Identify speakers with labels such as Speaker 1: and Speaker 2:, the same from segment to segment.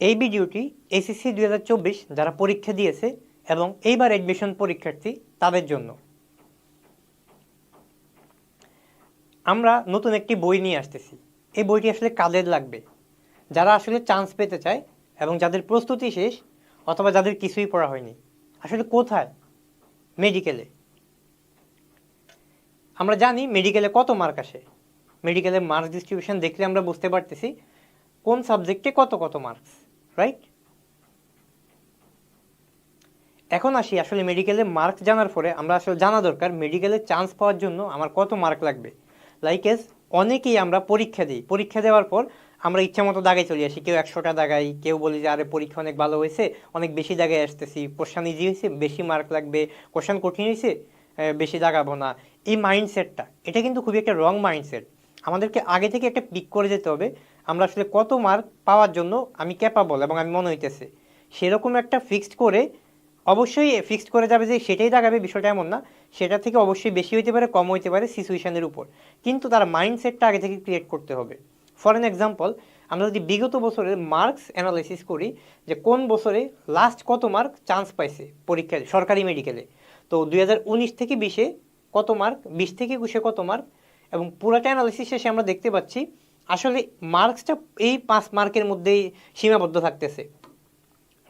Speaker 1: এই ভিডিওটি এসএসসি দুই যারা পরীক্ষা দিয়েছে এবং এইবার অ্যাডমিশন পরীক্ষার্থী তাদের জন্য। আমরা নতুন একটি বই নিয়ে আসতেছি। এই বইটি আসলে কাদের লাগবে? যারা আসলে চান্স পেতে চায় এবং যাদের প্রস্তুতি শেষ অথবা যাদের কিছুই পড়া হয়নি। আসলে কোথায়? মেডিকেলে আমরা জানি মেডিকেলে কত মার্ক আসে। মেডিকেলের মার্ক ডিস্ট্রিবিউশন দেখলে আমরা বুঝতে পারতেছি কোন সাবজেক্টে কত কত মার্কস রাইট এখন আসি আসলে মেডিকেলে মার্ক জানার পরে আমরা আসলে জানা দরকার মেডিকেলে চান্স পাওয়ার জন্য আমার কত মার্ক লাগবে। লাইক এস অনেকেই আমরা পরীক্ষা দিই। পরীক্ষা দেওয়ার পর আমরা ইচ্ছা মতো দাগায় চলে আসি। কেউ একশোটা দাগাই কেউ বলি যে, আরে, পরীক্ষা অনেক ভালো হয়েছে, অনেক বেশি দাগায় আসতেছি। কোশ্চান ইজি হয়েছে, বেশি মার্ক লাগবে। কোশ্চান কঠিন হয়েছে বেশি দাগাবো না। এই মাইন্ডসেটটা এটা কিন্তু খুবই একটা রং মাইন্ডসেট আমাদেরকে আগে থেকে একটা পিক করে যেতে হবে আমরা আসলে কত মার্ক পাওয়ার জন্য আমি ক্যাপাবল এবং আমি মনে হইতেছে। সেরকম একটা ফিক্সড করে অবশ্যই ফিক্সড করে যাবে যে সেটাই দাগাবে বিষয়টা এমন না। সেটা থেকে অবশ্যই বেশি হইতে পারে, কম হইতে পারে সিচুয়েশনের উপর। কিন্তু তার মাইন্ডসেটটা আগে থেকে ক্রিয়েট করতে হবে। ফর এন এক্সাম্পল আমরা যদি বিগত বছরের মার্কস অ্যানালাইসিস করি যে কোন বছরে লাস্ট কত মার্ক চান্স পাইছে পরীক্ষায়, সরকারি মেডিকেলে তো দুই উনিশ থেকে বিশে কত মার্ক বিশ থেকে একুশে কত মার্ক এবং পুরাটা অ্যানালিসিস শেষে আমরা দেখতে পাচ্ছি আসলে মার্কসটা এই পাঁচ মার্কের মধ্যেই সীমাবদ্ধ থাকতেছে।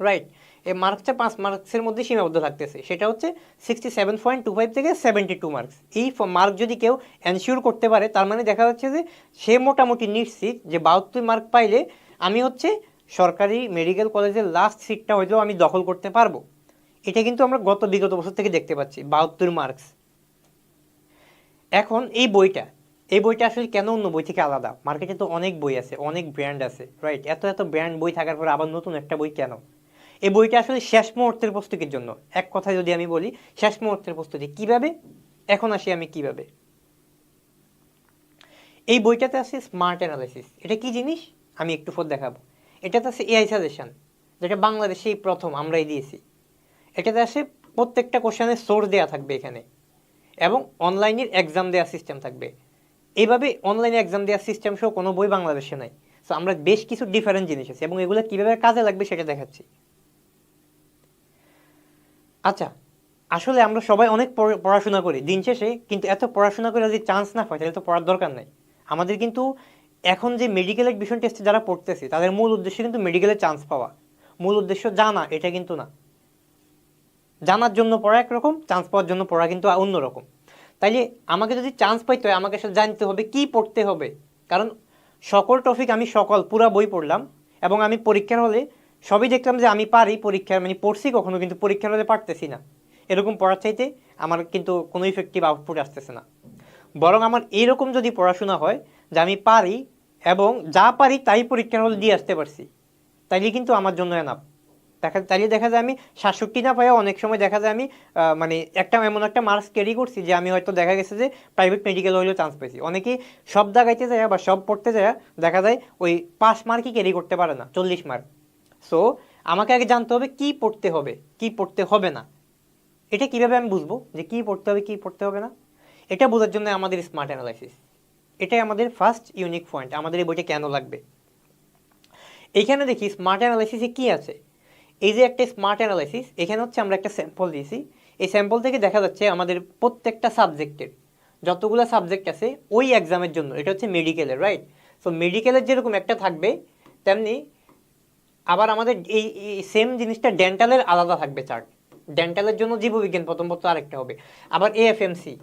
Speaker 1: রাইট এই মার্কসটা পাঁচ মার্কসের মধ্যে সীমাবদ্ধ থাকতেছে। সেটা হচ্ছে sixty seven point two five থেকে সেভেন্টি টু মার্কস এই মার্ক যদি কেউ এনশিওর করতে পারে, তার মানে দেখা যাচ্ছে যে সে মোটামুটি নিশ্চিত যে বাহাত্তর মার্ক পাইলে আমি হচ্ছে সরকারি মেডিকেল কলেজের লাস্ট সিটটা হয়তো আমি দখল করতে পারব। এটা কিন্তু আমরা গত বিগত বছর থেকে দেখতে পাচ্ছি, বাহাত্তর মার্কস এখন এই বইটা এই বইটা আসলে কেন অন্য বই থেকে আলাদা? মার্কেটে তো অনেক বই আছে, অনেক ব্র্যান্ড আছে রাইট এত এত ব্র্যান্ড বই থাকার পরে আবার নতুন একটা বই কেন? এই বইটা আসলে শেষ মুহূর্তের প্রস্তুতির জন্য। এক কথায় যদি আমি বলি, শেষ মুহূর্তের প্রস্তুতি কীভাবে? এখন আসি আমি কীভাবে? এই বইটাতে আছে স্মার্ট অ্যানালাইসিস এটা কি জিনিস? আমি একটু পর দেখাবো। এটাতে আছে এআই সাজেশন যেটা বাংলাদেশেই প্রথম আমরাই দিয়েছি। এটাতে আসে প্রত্যেকটা কোশ্চেনের সোর্স দেওয়া থাকবে এখানে। এবং অনলাইনের এক্সাম দেওয়ার সিস্টেম থাকবে। এইভাবে অনলাইনে এক্সাম দেওয়ার সিস্টেম সহ কোনো বই বাংলাদেশে নাই। সো আমরা বেশ কিছু ডিফারেন্ট জিনিস আছে এবং এগুলো কীভাবে কাজে লাগবে সেটা দেখাচ্ছি। আচ্ছা আসলে আমরা সবাই অনেক পড়- পড়াশোনা করি, দিন শেষে, কিন্তু এত পড়াশোনা করে যদি চান্স না পাই, তাহলে তো পড়ার দরকার নাই। আমাদের কিন্তু এখন যে মেডিকেল এডমিশন টেস্টে যারা পড়তেছে, তাদের মূল উদ্দেশ্য কিন্তু মেডিকেলে চান্স পাওয়া। মূল উদ্দেশ্য জানা, এটা কিন্তু না। জানার জন্য পড়া একরকম চান্স পাওয়ার জন্য পড়া কিন্তু অন্যরকম। তাইলে আমাকে যদি চান্স পাইতে হয়, আমাকে জানতে হবে, কি পড়তে হবে? কারণ সকল টপিক আমি সকল, পুরা বই পড়লাম, এবং আমি পরীক্ষার হলে সবই দেখলাম যে আমি পারি পরীক্ষার মানে পড়ছি কখনো, কিন্তু পরীক্ষার হলে পারতেছি না। এরকম পড়ার চাইতে আমার কিন্তু কোনো ইফেক্টিভ আউটপুট আসতেছে না। বরং আমার এইরকম যদি পড়াশোনা হয় যে আমি পারি, এবং যা পারি তাই পরীক্ষার হলে দিয়ে আসতে পারছি, তাইলে কিন্তু আমার জন্য এনাফ দেখা তাইলে দেখা যায় আমি সাতষট্টি না পাইয়া অনেক সময় দেখা যায় আমি মানে একটা, এমন একটা মার্কস ক্যারি করছি যে আমি হয়তো দেখা গেছে যে প্রাইভেট মেডিকেল হইলেও চান্স পেয়েছি অনেকেই সব দাগাইতে যায় বা সব পড়তে যায়, দেখা যায় ওই পাঁচ মার্কই ক্যারি করতে পারে না, চল্লিশ মার্ক সো আমাকে আগে জানতে হবে কি পড়তে হবে, কি পড়তে হবে না। এটা কীভাবে আমি বুঝব যে কি পড়তে হবে, কি পড়তে হবে না? এটা বোঝার জন্য আমাদের স্মার্ট অ্যানালাইসিস এটাই আমাদের ফার্স্ট ইউনিক পয়েন্ট আমাদের এই বইটা কেন লাগবে? এখানে দেখি স্মার্ট অ্যানালাইসিসে কি আছে? এই যে একটা স্মার্ট অ্যানালাইসিস এখানে হচ্ছে আমরা একটা স্যাম্পল দিয়েছি। এই স্যাম্পল থেকে দেখা যাচ্ছে আমাদের প্রত্যেকটা সাবজেক্টের যতগুলো সাবজেক্ট আছে, ওই এক্সামের জন্য, এটা হচ্ছে মেডিকেলের রাইট সো মেডিকেলের যেরকম একটা থাকবে, তেমনি আবার আমাদের এই সেম জিনিসটা ডেন্টালের আলাদা থাকবে চার্ট ডেন্টালের জন্য জীববিজ্ঞান প্রথম পত্র আরেকটা হবে। আবার এএফএমসি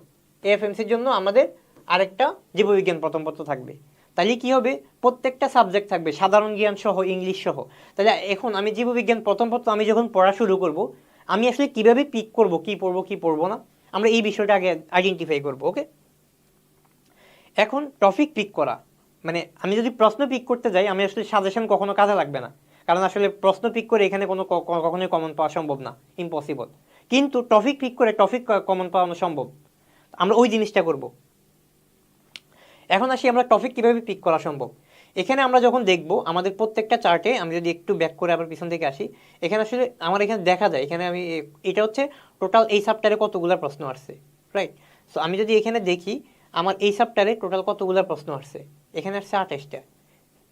Speaker 1: এএফএমসির জন্য আমাদের আরেকটা জীববিজ্ঞান প্রথম পত্র থাকবে। তাহলে কি হবে? প্রত্যেকটা সাবজেক্ট থাকবে, সাধারণ জ্ঞান সহ ইংলিশ সহ। তাহলে এখন আমি জীববিজ্ঞান প্রথম পত্র আমি যখন পড়া শুরু করব, আমি আসলে কীভাবে পিক করব, কি পড়ব কি পড়ব না, আমরা এই বিষয়টা আগে আইডেন্টিফাই করব ওকে এখন টপিক পিক করা। মানে আমি যদি প্রশ্ন পিক করতে যাই, আমি আসলে সাজেশন কখনো কাজে লাগবে না। কারণ আসলে প্রশ্ন পিক করে এখানে কোনো কখনোই কমন পাওয়া সম্ভব না ইম্পসিবল কিন্তু টপিক পিক করে টপিক কমন পাওয়ানো সম্ভব। আমরা ওই জিনিসটা করব। এখন আসি আমরা টপিক কীভাবে পিক করা সম্ভব? এখানে আমরা যখন দেখব, আমাদের প্রত্যেকটা চার্টে আমি যদি একটু ব্যাক করে আবার পিছন থেকে আসি, এখানে আসলে আমার এখানে দেখা যায়, এখানে আমি এটা হচ্ছে টোটাল এই সাপ্টারে কতগুলো প্রশ্ন আসছে রাইট সো আমি যদি এখানে দেখি, আমার এই সাপ্টারে টোটাল কতগুলো প্রশ্ন আসছে, এখানে আসছে আঠাশটা।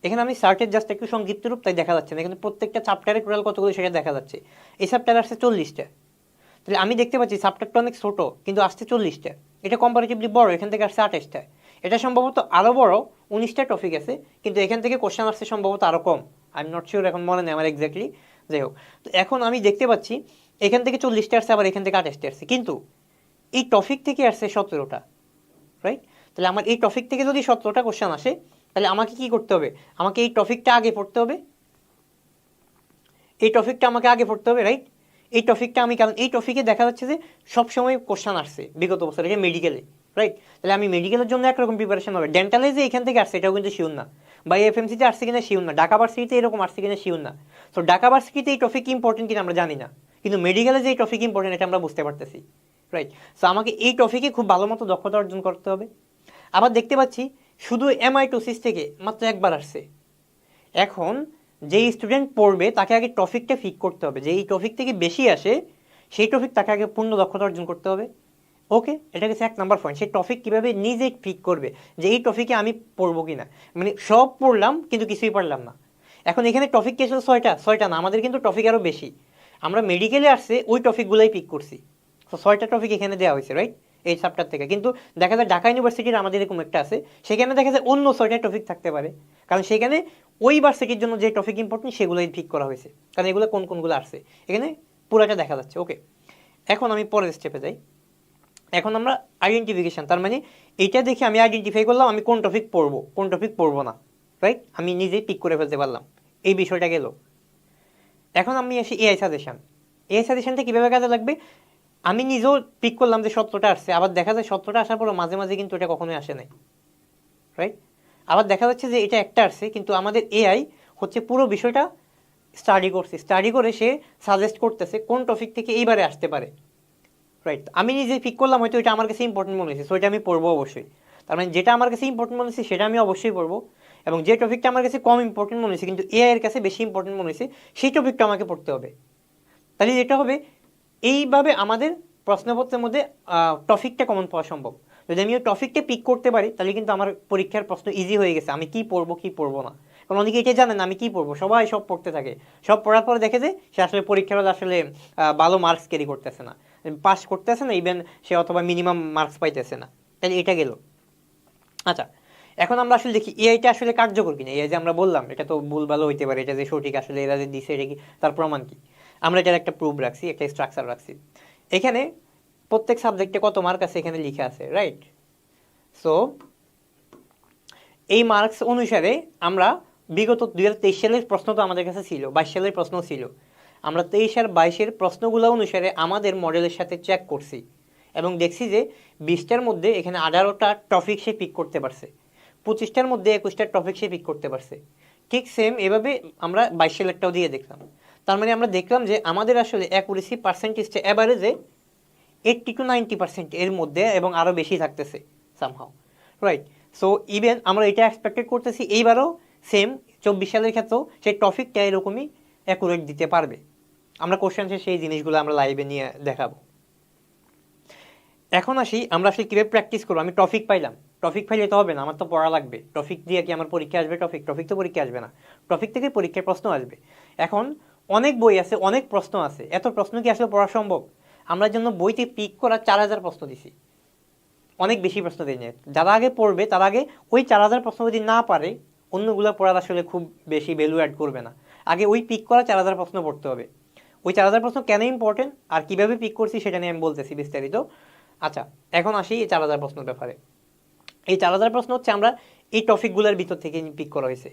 Speaker 1: এখানে আমি সার্টের জাস্ট একটু সংক্ষিপ্ত রূপ তাই দেখা যাচ্ছে না, এখানে প্রত্যেকটা চ্যাপ্টারে টোটাল কতগুলো সেটা দেখা যাচ্ছে। এই চ্যাপ্টার আসছে চল্লিশটা। তাহলে আমি দেখতে পাচ্ছি চ্যাপ্টারটা অনেক ছোট, কিন্তু আসছে চল্লিশটা। এটা কম্পারেটিভলি বড়, এখান থেকে আসছে আঠাশটা। এটা সম্ভবত আরও বড়, উনিশটা টপিক আছে, কিন্তু এখান থেকে কোশ্চেন আসছে সম্ভবত আরও কম। আই এম নট শিওর এখন মনে নেই আমার এক্স্যাক্টলি যাই হোক, তো এখন আমি দেখতে পাচ্ছি, এখান থেকে চল্লিশটা আসছে, আবার এখান থেকে আঠাশটা আসছে। কিন্তু এই টপিক থেকে আসছে সতেরোটা রাইট তাহলে আমার এই টপিক থেকে যদি সতেরোটা কোশ্চেন আসে, তাহলে আমাকে কি করতে হবে? আমাকে এই টপিকটা আগে পড়তে হবে? এই টপিকটা আমাকে আগে পড়তে হবে রাইট এই টপিকটা আমি, কারণ এই টপিকে দেখা যাচ্ছে যে সবসময় কোশ্চেন আসছে, বিগত বছরে যে মেডিকেলে রাইট তাহলে আমি মেডিকেলের জন্য একরকম প্রিপারেশন হবে। ডেন্টালে যে এখান থেকে আসছে, এটাও কিন্তু শিওর না। বা এফএমসিতে আসছে কিনা শিওর না। ঢাকা ভার্সিটিতে এরকম আসছে কিনা শিওর না। তো ঢাকা ভার্সিটিতে এই টপিক ইম্পর্টেন্ট কিনা আমরা জানি না। কিন্তু মেডিকেলে যে এই টপিক ইম্পর্টেন্ট এটা আমরা বুঝতে পারতেছি। রাইট সো আমাকে এই টপিকে খুব ভালো মতো দক্ষতা অর্জন করতে হবে। আবার দেখতে পাচ্ছি, শুধু এমআইটোসিস থেকে মাত্র একবার আসছে। এখন যেই স্টুডেন্ট পড়বে, তাকে আগে টপিকটা ফিক করতে হবে। যে এই টপিক থেকে বেশি আসে, সেই টপিক তাকে আগে পূর্ণ দক্ষতা অর্জন করতে হবে। ওকে এটা গেছে এক নাম্বার পয়েন্ট সেই টপিক কীভাবে নিজে ফিক করবে যে এই টপিকে আমি পড়ব কি না মানে সব পড়লাম, কিন্তু কিছুই পারলাম না। এখন এখানে টপিক কে ছিল ছয়টা? ছয়টা না, আমাদের কিন্তু টপিক আরও বেশি। আমরা মেডিকেলে আসছে, ওই টপিকগুলোই পিক করছি। তো ছয়টা টপিক এখানে দেওয়া হয়েছে রাইট এই চ্যাপ্টার থেকে। কিন্তু দেখা যায় ঢাকা ইউনিভার্সিটির আমাদের এরকম একটা আছে, সেখানে দেখা যায় অন্য ছয়টা টপিক থাকতে পারে। কারণ সেখানে ওই ভার্সিটির জন্য যে টপিক ইম্পর্টেন্ট সেগুলোই ঠিক করা হয়েছে। কারণ এগুলো কোন কোনগুলো আসছে। এখানে পুরাটা দেখা যাচ্ছে ওকে এখন আমি পরের স্টেপে যাই। এখন আমরা আইডেন্টিফিকেশন তার মানে এটা দেখে আমি আইডেন্টিফাই করলাম আমি কোন টপিক পড়ব, কোন টপিক পড়ব না রাইট আমি নিজেই পিক করে ফেলতে পারলাম, এই বিষয়টা গেল। এখন আমি আসি এআই সাজেশান এআই সাজেশানটা কীভাবে কাজে লাগবে? আমি নিজেও পিক করলাম যে সত্যটা আসছে, আবার দেখা যায় সত্যটা আসার পরও মাঝে মাঝে কিন্তু এটা কখনোই আসে নাই রাইট আবার দেখা যাচ্ছে যে এটা একটা আসছে, কিন্তু আমাদের এআই হচ্ছে পুরো বিষয়টা স্টাডি করছে স্টাডি করে সে সাজেস্ট করতেছে কোন টপিক থেকে এইবারে আসতে পারে। রাইট আমি নিজে পিক করলাম, হয়তো এটা আমার কাছে ইম্পর্টেন্ট মনে হয়েছে সো এটা আমি পড়ব অবশ্যই। তার মানে যেটা আমার কাছে ইম্পর্টেন্ট মনে হয়েছে, সেটা আমি অবশ্যই পড়ব। এবং যে টপিকটা আমার কাছে কম ইম্পর্টেন্ট মনে হয়েছে, কিন্তু এআই এর কাছে বেশি ইম্পর্টেন্ট মনে হয়েছে, সেই টপিকটা আমাকে পড়তে হবে। তাহলে যেটা হবে, এইভাবে আমাদের প্রশ্নপত্রের মধ্যে টপিকটা কমন পাওয়া সম্ভব। যদি আমি ওই টপিকটা পিক করতে পারি, তাহলে কিন্তু আমার পরীক্ষার প্রশ্ন ইজি হয়ে গেছে, আমি কি পড়ব কি পড়ব না। কারণ অনেকে এটা জানেন আমি কি পড়ব, সবাই সব পড়তে থাকে। সব পড়ার পরে দেখে যে, সে আসলে পরীক্ষার আসলে ভালো মার্কস ক্যারি করতেছে না। পাস করতেছে না ইভেন সে অথবা মিনিমাম মার্কস পাইতেছে না। তাহলে এটা গেল। আচ্ছা এখন আমরা আসলে দেখি এআইটা আসলে কার্যকর কিনা? এই যে আমরা বললাম, এটা তো ভুল ভালো হইতে পারে, এটা যে সঠিক আসলে এরা যে দিছে, এটা কি? তার প্রমাণ কি? আমরা এটার একটা প্রুফ রাখছি, একটা স্ট্রাকচার রাখছি। এখানে প্রত্যেক সাবজেক্টে কত মার্ক আছে এখানে লিখে আছে রাইট সো এই মার্কস অনুসারে আমরা বিগত দুই হাজার তেইশ সালের প্রশ্ন তো আমাদের কাছে ছিল, বাইশ সালের প্রশ্ন ছিল। আমরা তেইশ আর বাইশের প্রশ্নগুলো অনুসারে আমাদের মডেলের সাথে চেক করছি এবং দেখছি যে বিশটার মধ্যে এখানে আঠারোটা টপিক সে পিক করতে পারছে। পঁচিশটার মধ্যে একুশটা টপিক সে পিক করতে পারছে। ঠিক সেম এভাবে আমরা বাইশ সালেরটাও দিয়ে দেখলাম। তার মানে আমরা দেখলাম যে আমাদের আসলে অ্যাকুরেসি পার্সেন্টেজটা অ্যাভারেজে এইট্টি টু নাইনটি পার্সেন্ট এর মধ্যে এবং আরও বেশি থাকতেছে সামহাও রাইট সো ইভেন আমরা এটা এক্সপেক্টেড করতেছি, এইবারও সেম চব্বিশ সালের ক্ষেত্রেও সেই টপিকটা এরকমই অ্যাকুরেট দিতে পারবে। আমরা কোশ্চেন সেই জিনিসগুলো আমরা লাইভে নিয়ে দেখাবো। এখন আসি, আমরা আসলে কীভাবে প্র্যাকটিস করব? আমি টপিক পাইলাম। টপিক পাইলে তো হবে না, আমার তো পড়া লাগবে। টপিক দিয়ে কি আমার পরীক্ষা আসবে টপিক টপিক তো পরীক্ষা আসবে না। টপিক থেকে পরীক্ষার প্রশ্ন আসবে। এখন অনেক বই আছে, অনেক প্রশ্ন আছে। এত প্রশ্ন কি আসলে পড়া সম্ভব? আমরা জন্য বইতে পিক করা চার হাজার প্রশ্ন দিছি। অনেক বেশি প্রশ্ন নিয়ে যারা আগে পড়বে, তার আগে ওই চার হাজার প্রশ্ন যদি না পারে, অন্যগুলো পড়ার আসলে খুব বেশি ভ্যালু অ্যাড করবে না। আগে ওই পিক করা চার হাজার প্রশ্ন পড়তে হবে। ওই চার হাজার প্রশ্ন কেন ইম্পর্টেন্ট আর কীভাবে পিক করছি সেটা নিয়ে আমি বলতেছি বিস্তারিত। আচ্ছা এখন আসি এই চার হাজার প্রশ্নের ব্যাপারে। এই চার হাজার প্রশ্ন হচ্ছে আমরা এই টপিকগুলোর ভিতর থেকে পিক করা হয়েছে।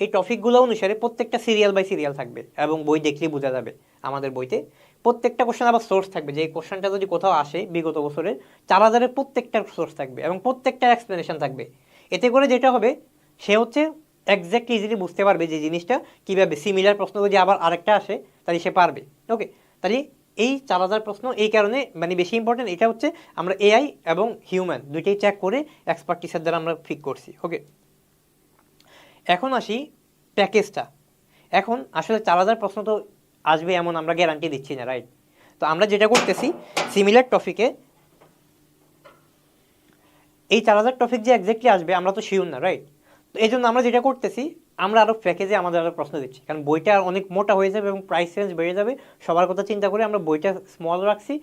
Speaker 1: এই টপিকগুলো অনুসারে প্রত্যেকটা সিরিয়াল বাই সিরিয়াল থাকবে এবং বই দেখলেই বোঝা যাবে আমাদের বইতে। প্রত্যেকটা কোশ্চেন আবার সোর্স থাকবে। যে কোশ্চেনটা যদি কোথাও আসে বিগত বছরের চার হাজারের প্রত্যেকটার সোর্স থাকবে এবং প্রত্যেকটার এক্সপ্লেনেশন থাকবে। এতে করে যেটা হবে, সে হচ্ছে একজ্যাক্টলি ইজিলি বুঝতে পারবে যে জিনিসটা কীভাবে সিমিলার প্রশ্ন যদি আবার আরেকটা আসে তাহলে সে পারবে। ওকে তাহলে এই চার হাজার প্রশ্ন এই কারণে মানে বেশি ইম্পর্টেন্ট এটা হচ্ছে আমরা এআই এবং হিউম্যান দুইটাই চেক করে এক্সপার্ট টিচার দ্বারা আমরা ফিক করছি। ওকে এখন আসি প্যাকেজটা এখন আসলে চার হাজার প্রশ্ন তো আসবে এমন আমরা গ্যারান্টি দিচ্ছি না রাইট তো আমরা যেটা করতেছি সিমিলার টপিকে এই চার হাজার টপিক যে একজ্যাক্টলি আসবে, আমরা তো শিওর না রাইট তো এই জন্য আমরা যেটা করতেছি আমরা আরও প্যাকেজে আমাদের আরও প্রশ্ন দিচ্ছি। কারণ বইটা অনেক মোটা হয়ে যাবে এবং প্রাইস রেঞ্জ বেড়ে যাবে। সবার কথা চিন্তা করে আমরা বইটা স্মল রাখছি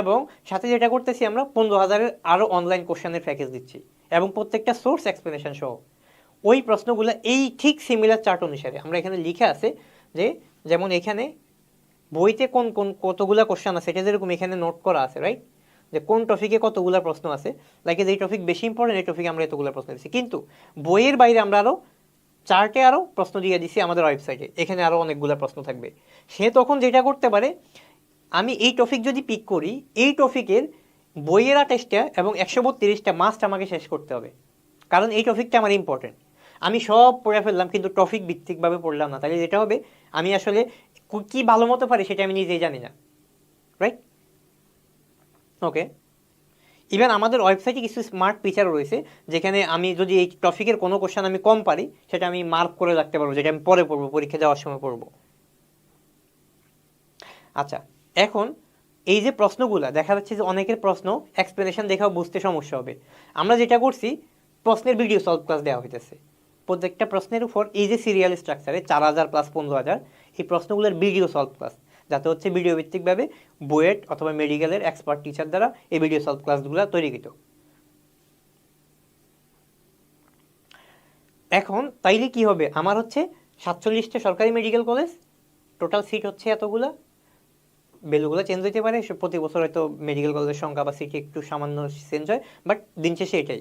Speaker 1: এবং সাথে যেটা করতেছি আমরা পনেরো হাজারের আরও অনলাইন কোশ্চেনের প্যাকেজ দিচ্ছি এবং প্রত্যেকটা সোর্স এক্সপ্লেনেশন সহ। ওই প্রশ্নগুলো এই ঠিক সিমিলার চার্ট অনুসারে আমরা এখানে লিখে আছে যে, যেমন এখানে বইতে কোন কোন, কতগুলা কোশ্চেন আছে, এটা যেরকম এখানে নোট করা আছে রাইট যে কোন টপিকে কতগুলা প্রশ্ন আছে। লাইক এই টপিক বেশি ইম্পর্টেন্ট এই টপিকে আমরা এতগুলো প্রশ্ন দিচ্ছি। কিন্তু বইয়ের বাইরে আমরা আরও চার্টে আরও প্রশ্ন দিয়ে দিছি আমাদের ওয়েবসাইটে। এখানে আরও অনেকগুলো প্রশ্ন থাকবে। সে তখন যেটা করতে পারে, আমি এই টপিক যদি পিক করি, এই টপিকের বইয়েরা টেস্টটা এবং একশো বত্রিশটা মাস্ট আমাকে শেষ করতে হবে। কারণ এই টপিকটা আমার ইম্পর্টেন্ট আমি সব পড়ে ফেললাম, কিন্তু টপিক ভিত্তিকভাবে পড়লাম না। তাহলে যেটা হবে, আমি আসলে কি ভালো মতো পারি সেটা আমি নিজেই জানি না। রাইট ওকে ইভেন আমাদের ওয়েবসাইটে কিছু স্মার্ট ফিচার রয়েছে, যেখানে আমি যদি এই টপিকের কোনো কোশ্চেন আমি কম পারি, সেটা আমি মার্ক করে রাখতে পারব, যেটা আমি পরে পড়ব, পরীক্ষা দেওয়ার সময় পড়ব। আচ্ছা এখন এই যে প্রশ্নগুলো, দেখা যাচ্ছে যে অনেকের প্রশ্ন এক্সপ্লেনেশন দেখাও বুঝতে সমস্যা হবে। আমরা যেটা করছি, প্রশ্নের ভিডিও সলভ ক্লাস দেওয়া হইতেছে। প্রত্যেকটা প্রশ্নের উপর এই যে সিরিয়াল স্ট্রাকচারে চার হাজার প্লাস পনেরো হাজার, এই প্রশ্নগুলোর ভিডিও সলভ ক্লাস যাতে হচ্ছে ভিডিও ভিত্তিকভাবে বুয়েট অথবা মেডিকেলের এক্সপার্ট টিচার দ্বারা এই ভিডিও সলভ ক্লাসগুলো তৈরিকৃত এখন তাইলে কি হবে? আমার হচ্ছে সাতচল্লিশটা সরকারি মেডিকেল কলেজ টোটাল সিট হচ্ছে এতগুলা। বেলুগুলো চেঞ্জ হইতে পারে প্রতি বছর হয়তো মেডিকেল কলেজের সংখ্যা বা সিটি একটু সামান্য চেঞ্জ হয় বাট দিন শেষে এটাই।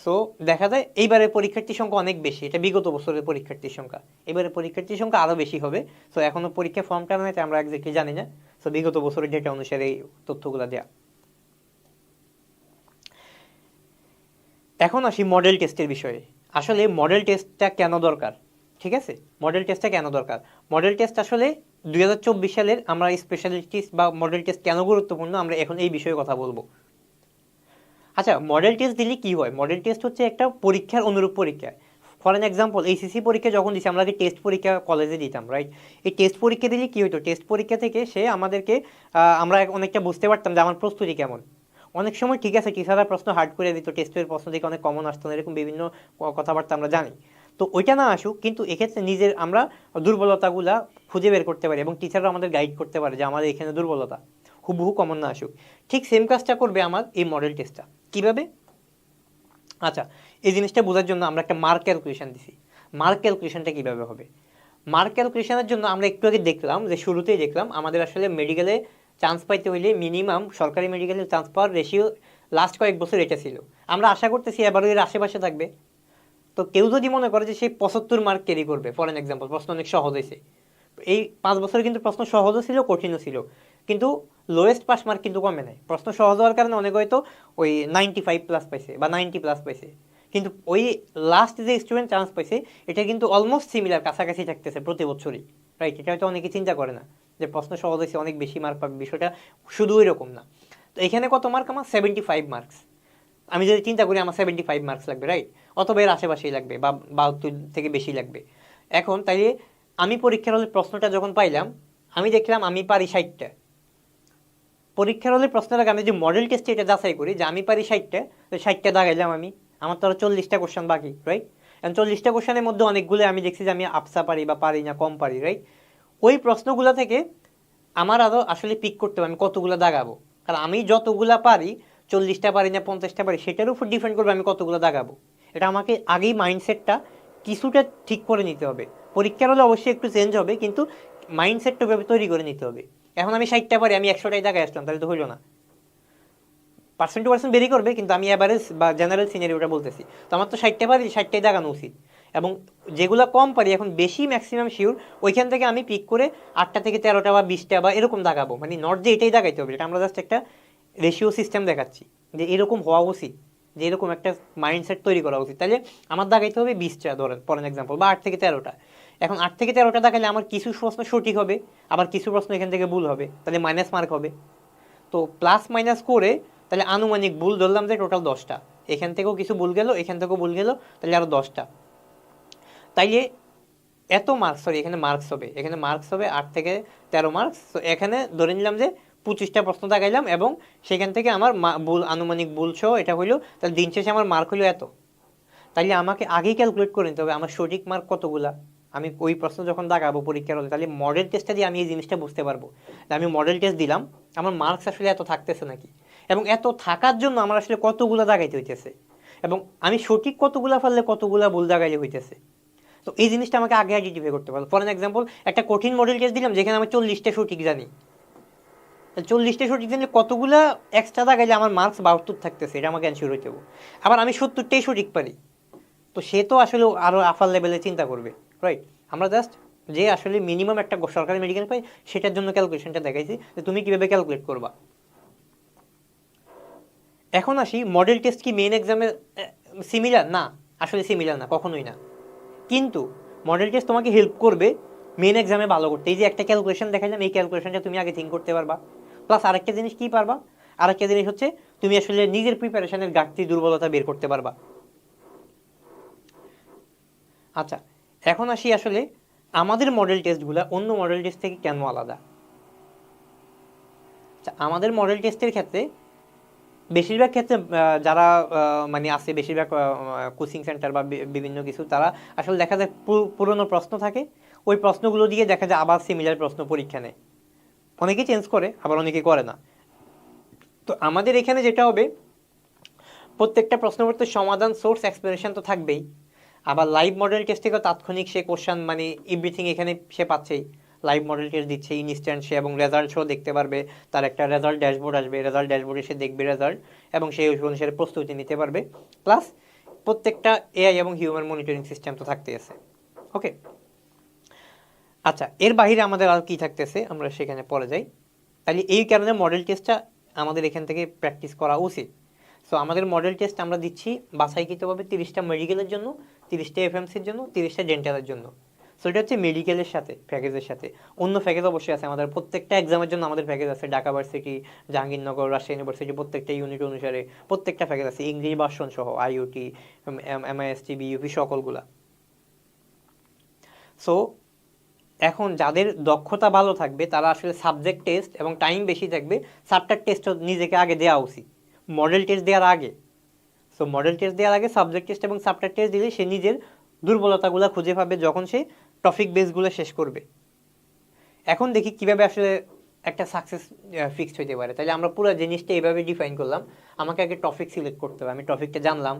Speaker 1: সো দেখা যায় এইবারের পরীক্ষার্থীর সংখ্যা অনেক বেশি। এটা বিগত বছরের পরীক্ষার্থীর সংখ্যা। এবারে পরীক্ষার্থীর সংখ্যা আরও বেশি হবে। সো এখনও পরীক্ষা ফর্ম টার্ম হয়েছে আমরা একজাক্টলি জানি না। সো বিগত বছরের ডেটা অনুসারে এই তথ্যগুলো দেয়া। এখন আসি মডেল টেস্টের বিষয়ে। আসলে মডেল টেস্টটা কেন দরকার? ঠিক আছে? মডেল টেস্টটা কেন দরকার? মডেল টেস্ট আসলে দুই হাজার চব্বিশ সালের আমরা স্পেশালিটিস বা মডেল টেস্ট কেন গুরুত্বপূর্ণ? আমরা এখন এই বিষয়ে কথা বলব। আচ্ছা মডেল টেস্ট দিলে কি হয়? মডেল টেস্ট হচ্ছে একটা পরীক্ষার অনুরূপ পরীক্ষা। ফর এন এক্সাম্পল এইচএসসি পরীক্ষা যখন দিচ্ছি আমরা আগে টেস্ট পরীক্ষা কলেজে দিতাম রাইট এই টেস্ট পরীক্ষা দিলে কি হতো টেস্ট পরীক্ষা থেকে সে আমাদেরকে আমরা অনেকটা বুঝতে পারতাম যে আমার প্রস্তুতি কেমন। অনেক সময় ঠিক আছে, টিচাররা প্রশ্ন হার্ড করে দিত টেস্টের প্রশ্ন থেকে অনেক কমন আসতো না এরকম বিভিন্ন কথাবার্তা আমরা জানি। তো ওইটা না আসুক, কিন্তু এক্ষেত্রে নিজের আমরা দুর্বলতাগুলা খুঁজে বের করতে পারি এবং টিচাররা আমাদের গাইড করতে পারে যে আমাদের এখানে দুর্বলতা। হুবহু কমন না আসুক। ঠিক সেম কাজটা করবে আমার এই মডেল টেস্টটা কীভাবে? আচ্ছা এই জিনিসটা বোঝার জন্য আমরা একটা মার্ক ক্যালকুলেশন দিছি। মার্ক ক্যালকুলেশনটা কীভাবে হবে? মার্ক ক্যালকুলেশনের জন্য আমরা একটু আগে দেখলাম যে শুরুতেই দেখলাম আমাদের আসলে মেডিকেলে চান্স পাইতে হইলে মিনিমাম সরকারি মেডিকেলে চান্স পাওয়ার রেশিও লাস্ট কয়েক বছর এটা ছিল। আমরা আশা করতেছি এবারও এর আশেপাশে থাকবে। তো কেউ যদি মনে করে যে সে পঁচাত্তর মার্ক ক্যারি করবে ফর এন এক্সাম্পল প্রশ্ন অনেক সহজ হয়েছে। এই পাঁচ বছরে কিন্তু প্রশ্ন সহজও ছিল, কঠিনও ছিল। কিন্তু লোয়েস্ট পাস মার্ক কিন্তু কমে নাই। প্রশ্ন সহজ হওয়ার কারণে অনেক হয়তো ওই নাইনটি ফাইভ প্লাস পাইছে বা নাইনটি প্লাস পাইছে। কিন্তু ওই লাস্ট যে স্টুডেন্ট চান্স পাইছে, এটা কিন্তু অলমোস্ট সিমিলার কাছাকাছি থাকতেছে প্রতি বছরই রাইট এটা হয়তো অনেকে চিন্তা করে না যে প্রশ্ন সহজ হয়েছে, অনেক বেশি মার্ক পাবে, বিষয়টা শুধু ওই রকম না। তো এখানে কত মার্ক আমার সেভেন্টি ফাইভ মার্কস আমি যদি চিন্তা করি, আমার সেভেন্টি ফাইভ মার্কস লাগবে রাইট অথবা এর আশেপাশেই লাগবে বা বাহাত্তর থেকে বেশি লাগবে। এখন তাইলে আমি পরীক্ষার হলে প্রশ্নটা যখন পাইলাম, আমি দেখলাম আমি পারি ষাটটা। পরীক্ষার হলে প্রশ্নের আগে আমি যদি মডেল টেস্টে এটা যাচাই করি যে আমি পারি ষাটটা, তো ষাটটা দাগাইলাম আমি। আমার তো আরও চল্লিশটা কোশ্চেন বাকি রাইট এখন চল্লিশটা কোশ্চেনের মধ্যে অনেকগুলো আমি দেখছি যে আমি আপসা পারি বা পারি না, কম পারি রাইট ওই প্রশ্নগুলো থেকে আমার আরও আসলে পিক করতে হবে, আমি কতগুলো দাগাবো। কারণ আমি যতগুলা পারি, চল্লিশটা পারি না, পঞ্চাশটা পারি, সেটার উপর ডিপেন্ড করবে আমি কতগুলো দাগাবো। এটা আমাকে আগেই মাইন্ডসেটটা কিছুটা ঠিক করে নিতে হবে। পরীক্ষার হলে অবশ্যই একটু চেঞ্জ হবে, কিন্তু মাইন্ডসেটটা ওভাবে তৈরি করে নিতে হবে। এখন আমি ষাটটা পারি, আমি একশোটাই দাগায় আসলাম, তাহলে তো হইল না। পার্সেন্ট টু পার্সেন্ট বেরি করবে, কিন্তু আমি অ্যাভারেজ বা জেনারেল সিনারিওটা বলতেছি। তো আমার তো ষাটটা পারি, ষাটটাই দাগানো উচিত। এবং যেগুলো কম পারি, এখন বেশি ম্যাক্সিমাম শিওর ওইখান থেকে আমি পিক করে আটটা থেকে তেরোটা বা বিশটা বা এরকম দাগাবো মানে নট যে এটাই দাগাইতে হবে, এটা আমরা জাস্ট একটা রেশিও সিস্টেম দেখাচ্ছি, যে এরকম হওয়া উচিত, যে এরকম একটা মাইন্ডসেট তৈরি করা উচিত। তাহলে আমার দাগাইতে হবে বিশটা, ধরেন ফর এক্সাম্পল বা আট থেকে তেরোটা। এখন আট থেকে তেরোটা দেখালে আমার কিছু প্রশ্ন সঠিক হবে, আবার কিছু প্রশ্ন এখান থেকে ভুল হবে, তাহলে মাইনাস মার্ক হবে। তো প্লাস মাইনাস করে তাহলে আনুমানিক ভুল ধরলাম যে টোটাল দশটা। এখান থেকেও কিছু ভুল গেল, এখান থেকেও ভুল গেল, তাহলে আরও দশটা। তাইলে এত মার্কস সরি এখানে মার্কস হবে। এখানে মার্কস হবে আট থেকে তেরো মার্কস তো এখানে ধরে নিলাম যে পঁচিশটা প্রশ্ন দেখাইলাম এবং সেখান থেকে আমার ভুল, আনুমানিক ভুল সহ এটা হইল, তাহলে দিন শেষে আমার মার্ক হইল এত। তাইলে আমাকে আগেই ক্যালকুলেট করে নিতে হবে, আমার সঠিক মার্ক কতগুলা? আমি ওই প্রশ্ন যখন দাগাবো পরীক্ষার হলে, তাহলে মডেল টেস্টটা দিয়ে আমি এই জিনিসটা বুঝতে পারব। আমি মডেল টেস্ট দিলাম, আমার মার্কস আসলে এত থাকতেছে নাকি? এবং এত থাকার জন্য আমার আসলে কতগুলা দাগাইতে হইতেছে? এবং আমি সঠিক কতগুলা ফেললে কতগুলা ভুল দাগাইলে হইতেছে? তো এই জিনিসটা আমাকে আগে আইডেন্টিফাই করতে পারব ফর এক্সাম্পল একটা কঠিন মডেল টেস্ট দিলাম, যেখানে আমি চল্লিশটা সঠিক জানি। চল্লিশটা সঠিক জানলে কতগুলা এক্সট্রা দাগাইলে আমার মার্কস বাহাত্তর থাকতেছে? এটা আমাকে অ্যান্সার হইতে হবে। আবার আমি সত্তরটাই সঠিক পারি। তো সে তো আসলে আরও আফার লেভেলে চিন্তা করবে। রাইট আমরা জাস্ট যে আসলে মিনিমাম একটা সরকারি মেডিকেল পাই, সেটার জন্য ক্যালকুলেশনটা দেখাইছি যে তুমি কীভাবে ক্যালকুলেট করবা। এখন আসি মডেল টেস্ট কি মেন এক্সামে সিমিলার না, আসলে সিমিলার না, কখনোই না। কিন্তু মডেল টেস্ট তোমাকে হেল্প করবে মেন এক্সামে ভালো করতে। এই যে একটা ক্যালকুলেশন দেখাইলাম, এই ক্যালকুলেশনটা তুমি আগে থিঙ্ক করতে পারবা। প্লাস আরেকটা জিনিস কি পারবা? আরেকটা জিনিস হচ্ছে, তুমি আসলে নিজের প্রিপারেশনের ঘাটতি, দুর্বলতা বের করতে পারবা। আচ্ছা এখন আসি আসলে আমাদের মডেল টেস্টগুলো অন্য মডেল টেস্ট থেকে কেন আলাদা? আচ্ছা, আমাদের মডেল টেস্টের ক্ষেত্রে বেশিরভাগ ক্ষেত্রে যারা মানে আছে বেশিরভাগ কোচিং সেন্টার বা বিভিন্ন কিছু তারা আসলে দেখা যায় পুরনো প্রশ্ন থাকে। ওই প্রশ্নগুলো দিয়ে দেখা যায় আবার সিমিলার প্রশ্ন পরীক্ষা নেয়। অনেকে চেঞ্জ করে আবার অনেকে করে না। তো আমাদের এখানে যেটা হবে প্রত্যেকটা প্রশ্নপত্রের সমাধান সোর্স এক্সপ্লেনেশন তো থাকবেই। আবার লাইভ মডেল টেস্ট থেকেও তাৎক্ষণিক সে কোশ্চান মানে এভরিথিং এখানে সে পাচ্ছেই। লাইভ মডেল টেস্ট দিচ্ছে ইনস্ট্যান্ট সে এবং রেজাল্ট দেখতে পারবে, তার একটা রেজাল্ট ড্যাশবোর্ড আসবে রেজাল্ট ড্যাশবোর্ডে সে দেখবে রেজাল্ট এবং সেই অনুসারে প্রস্তুতি নিতে পারবে। প্লাস প্রত্যেকটা এআই এবং হিউম্যান মনিটরিং সিস্টেম তো থাকতে আছে। ওকে আচ্ছা এর বাইরে আমাদের আর কি থাকতেছে, আমরা সেখানে পরে যাই। তাহলে এই কারণে মডেল টেস্টটা আমাদের এখান থেকে প্র্যাকটিস করা উচিত। সো আমাদের মডেল টেস্ট আমরা দিচ্ছি বাছাইকৃতভাবে তিরিশটা মেডিকেলের জন্য, তিরিশটা এফএমসির জন্য, তিরিশটা ডেন্টালের জন্য। সো এটা হচ্ছে মেডিকেলের সাথে প্যাকেজের সাথে। অন্য প্যাকেজ অবশ্যই আছে আমাদের। প্রত্যেকটা এক্সামের জন্য আমাদের প্যাকেজ আছে। ঢাকা ভার্সিটি জাহাঙ্গীরনগর রাজশাহী ইউনিভার্সিটি প্রত্যেকটা ইউনিট অনুসারে প্রত্যেকটা প্যাকেজ আছে। ইংলিশ ভার্সন সহ আইওটি এমআইএসটি বিইউপি সকলগুলা। সো এখন যাদের দক্ষতা ভালো থাকবে, তারা আসলে সাবজেক্ট টেস্ট এবং টাইম বেশি থাকবে সাবটার টেস্ট নিজেকে আগে দেওয়া উচিত। মডেল টেস্ট দেওয়ার আগে। সো মডেল টেস্ট দেওয়ার আগে সাবজেক্ট টেস্ট এবং সাবটার টেস্ট দিলে সে নিজের দুর্বলতাগুলো খুঁজে পাবে যখন সে টপিক বেসগুলো শেষ করবে। এখন দেখি কীভাবে আসলে একটা সাকসেস ফিক্সড হইতে পারে। তাহলে আমরা পুরো জিনিসটা এইভাবে ডিফাইন করলাম। আমাকে আগে টপিক সিলেক্ট করতে হবে। আমি টপিকটা জানলাম।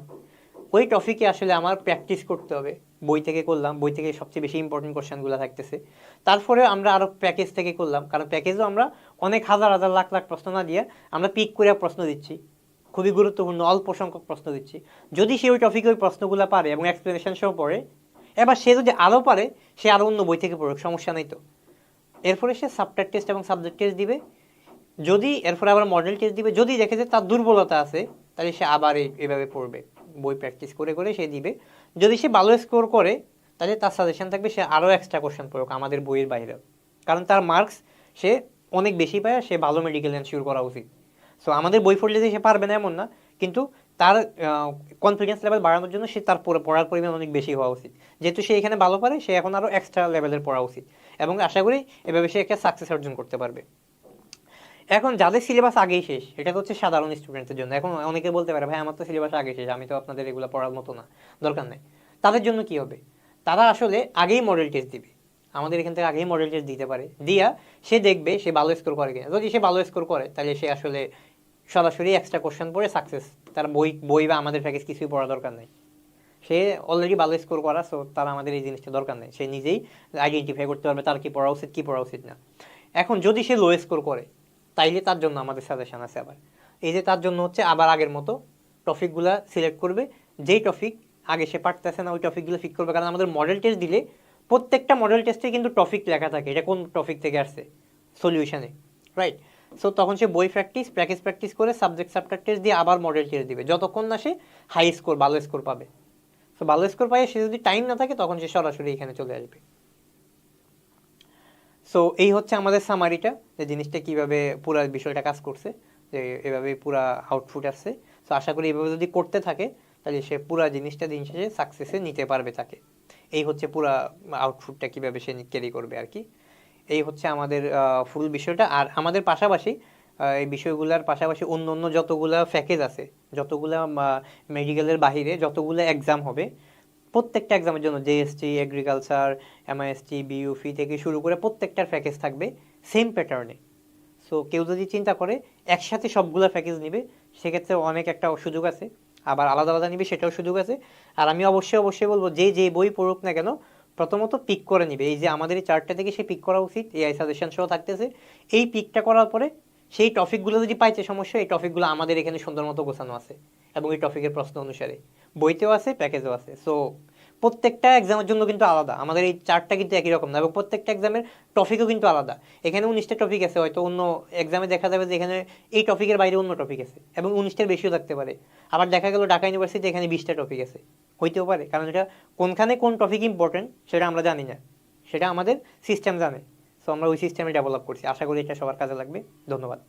Speaker 1: ওই টপিকে আসলে আমার প্র্যাকটিস করতে হবে। বই থেকে করলাম, বই থেকে সবচেয়ে বেশি ইম্পর্টেন্ট কোশ্চেনগুলো থাকতেছে। তারপরে আমরা আরও প্যাকেজ থেকে করলাম, কারণ প্যাকেজও আমরা অনেক হাজার হাজার, লাখ লাখ প্রশ্ন না দিয়ে আমরা পিক করে প্রশ্ন দিচ্ছি। খুবই গুরুত্বপূর্ণ, অল্প সংখ্যক প্রশ্ন দিচ্ছি। যদি সে ওই টপিকে ওই প্রশ্নগুলো পারে এবং এক্সপ্লেনেশন সহ পড়ে, এবার সে যদি আরও পারে, সে আরও অন্য বই থেকে পড়ুক, সমস্যা নেই তো। এরপরে সে সাবটার টেস্ট এবং সাবজেক্ট টেস্ট দিবে। যদি, এরপরে আবার মডেল টেস্ট দিবে। যদি দেখে যে তার দুর্বলতা আছে, তাহলে সে আবার এই- এভাবে পড়বে। বই প্র্যাকটিস করে করে সে দিবে। যদি সে ভালো স্কোর করে, তাহলে তার সাজেশন থাকবে সে আরও এক্সট্রা কোশ্চেন পড়ুক আমাদের বইয়ের বাইরে কারণ তার মার্কস সে অনেক বেশি পায় সে ভালো মেডিকেল এনশিওর করা উচিত। সো আমাদের বই পড়লে যে সে পারবে না এমন না, কিন্তু তার কনফিডেন্স লেভেল বাড়ানোর জন্য সে তার পড়ার পরিমাণ অনেক বেশি হওয়া উচিত। যেহেতু সে এখানে ভালো পারে, সে এখন আরও এক্সট্রা লেভেলের পড়া উচিত। এবং আশা করি এভাবে সে একটা সাকসেস অর্জন করতে পারবে। এখন যাদের সিলেবাস আগেই শেষ, এটা তো হচ্ছে সাধারণ স্টুডেন্টদের জন্য। এখন অনেকে বলতে পারে, ভাই, আমার তো সিলেবাস আগে শেষ, আমি তো আপনাদের এগুলো পড়ার মতো না, দরকার নেই। তাদের জন্য কি হবে? তারা আসলে আগেই মডেল টেস্ট দিবে। আমাদের এখান থেকে আগেই মডেল টেস্ট দিতে পারে। দিয়া সে দেখবে সে ভালো স্কোর করে কিনা। যদি সে ভালো স্কোর করে, তাহলে সে আসলে সরাসরি এক্সট্রা কোশ্চেন পড়ে সাকসেস তার বই বই বা আমাদের প্যাকেজ কিছুই পড়া দরকার নেই। সে অলরেডি ভালো স্কোর করা সো তার আমাদের এই জিনিসটা দরকার নেই। সে নিজেই আইডেন্টিফাই করতে পারবে তার কি পড়া উচিত, কি পড়া উচিত না। এখন যদি সে লো স্কোর করে তাইলে তার জন্য আমাদের সাজেশন আছে আবার। এই যে তার জন্য হচ্ছে আবার আগের মতো টপিকগুলা সিলেক্ট করবে। যেই টপিক আগে সে পারতেছে না, ওই টপিকগুলো ফিক করবে। কারণ আমাদের মডেল টেস্ট দিলে প্রত্যেকটা মডেল টেস্টে কিন্তু টপিক লেখা থাকে। এটা কোন টপিক থেকে আসছে? সলিউশনে রাইট সো তখন সে বই প্র্যাকটিস প্র্যাকটিস প্র্যাকটিস করে সাবজেক্ট সাবটার টেস্ট দিয়ে আবার মডেল টেস্ট দিবে। যতক্ষণ না সে হাই স্কোর ভালো স্কোর পাবে। সো ভালো স্কোর পায় সে যদি টাইম না থাকে, তখন সে সরাসরি এখানে চলে আসবে। সো এই হচ্ছে আমাদের সামারিটা যে জিনিসটা কীভাবে পুরো বিষয়টা কাজ করছে, যে এভাবে পুরা আউটপুট আসছে। সো আশা করি এভাবে যদি করতে থাকে, তাহলে সে পুরা জিনিসটা দিন শেষে সাকসেসে নিতে পারবে তাকে। এই হচ্ছে পুরা আউটপুটটা কীভাবে সে ক্যারি করবে আর কি। এই হচ্ছে আমাদের ফুল বিষয়টা। আর আমাদের পাশাপাশি এই বিষয়গুলোর পাশাপাশি অন্য অন্য যতগুলা প্যাকেজ আছে, যতগুলা মেডিকেলের বাহিরে যতগুলো এক্সাম হবে প্রত্যেকটা এক্সামের জন্য জেএসটি এগ্রিকালচার এমআইএসটি বিইউফি থেকে শুরু করে প্রত্যেকটার প্যাকেজ থাকবে সেম প্যাটার্নে সো কেউ যদি চিন্তা করে একসাথে সবগুলো প্যাকেজ নিবে, সেক্ষেত্রে অনেক একটা সুযোগ আছে। আবার আলাদা আলাদা নিবে, সেটাও সুযোগ আছে। আর আমি অবশ্যই অবশ্যই বলব, যে যে বই পড়ুক না কেন, প্রথমত পিক করে নিবে। এই যে আমাদের এই চারটা থেকে সে পিক করা উচিত এআই সাজেশন সহ থাকতেছে। এই পিকটা করার পরে সেই টপিকগুলো যদি পাইছে সমস্যা, এই টপিকগুলো আমাদের এখানে সুন্দর মতো গোছানো আছে। এবং এই টপিকের প্রশ্ন অনুসারে। বইতেও আছে, প্যাকেজও আছে। সো প্রত্যেকটা এক্সামের জন্য কিন্তু আলাদা। আমাদের এই চারটা কিন্তু একই রকম না, এবং প্রত্যেকটা এক্সামের টপিকও কিন্তু আলাদা। এখানে উনিশটা টপিক আছে, হয়তো অন্য এক্সামে দেখা যাবে যে এখানে এই টপিকের বাইরে অন্য টপিক আছে, এবং উনিশটার বেশিও থাকতে পারে। আবার দেখা গেল ঢাকা ইউনিভার্সিটি এখানে বিশটা টপিক আছে। হইতেও পারে, কারণ এটা কোনখানে কোন টপিক ইম্পর্টেন্ট সেটা আমরা জানি না। সেটা আমাদের সিস্টেম জানে। সো আমরা ওই সিস্টেমে ডেভেলপ করছি। আশা করি এটা সবার কাজে লাগবে। ধন্যবাদ।